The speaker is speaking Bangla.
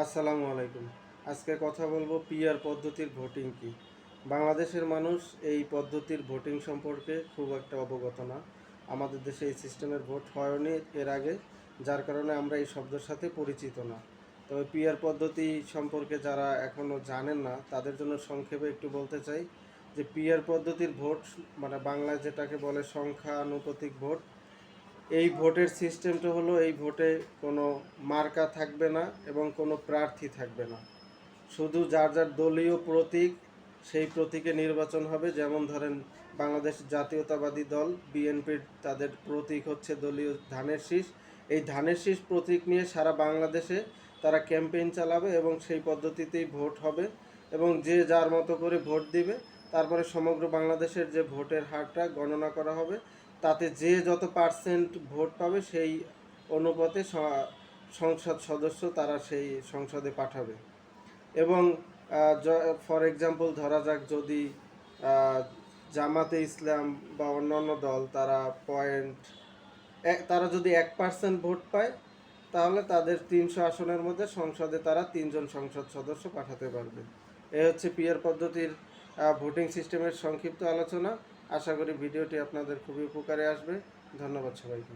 আসসালামু আলাইকুম। আজকে কথা বলব পিআর পদ্ধতির ভোটিং কি? বাংলাদেশের মানুষ এই পদ্ধতির ভোটিং সম্পর্কে খুব একটা অবগত না। আমাদের দেশে এই সিস্টেমের ভোট হয়নি এর আগে, যার কারণে আমরা এই শব্দের সাথে পরিচিত না। তবে পিআর পদ্ধতি সম্পর্কে যারা এখনও জানেন না, তাদের জন্য সংক্ষেপে একটু বলতে চাই যে পিআর পদ্ধতির ভোট মানে বাংলায় যেটাকে বলে সংখ্যানুপাতিক ভোট এই ভোটের সিস্টেমটা হলো এই ভোটে কোনো মার্কা থাকবে না এবং কোনো প্রার্থী থাকবে না। শুধু যার যার দলীয় প্রতীক, সেই প্রতীকে নির্বাচন হবে। যেমন ধরেন বাংলাদেশ জাতীয়তাবাদী দল, বিএনপির তাদের প্রতীক হচ্ছে দলীয় ধানের শীষ। এই ধানের শীষ প্রতীক নিয়ে সারা বাংলাদেশে তারা ক্যাম্পেইন চালাবে এবং সেই পদ্ধতিতেই ভোট হবে এবং যে যার মতো করে ভোট দিবে তারপরে সমগ্র বাংলাদেশের যে ভোটের হারটা গণনা করা হবে, তাতে যে যত পার্সেন্ট ভোট পাবে সেই অনুপাতে সংসদ সদস্য তারা সেই সংসদে পাঠাবে। এবং ফর এক্সাম্পল ধরা যাক যদি জামাতে ইসলাম বা অন্যান্য দল তারা পয়েন্ট তারা যদি এক পার্সেন্ট ভোট পায়, তাহলে তাদের তিনশো আসনের মধ্যে সংসদে তারা তিনজন সংসদ সদস্য পাঠাতে পারবে। এ হচ্ছে পিয়ার পদ্ধতির ভোটিং সিস্টেমের সংক্ষিপ্ত আলোচনা। আশা করি ভিডিওটি আপনাদের খুবই উপকারে আসবে। ধন্যবাদ সবাইকে।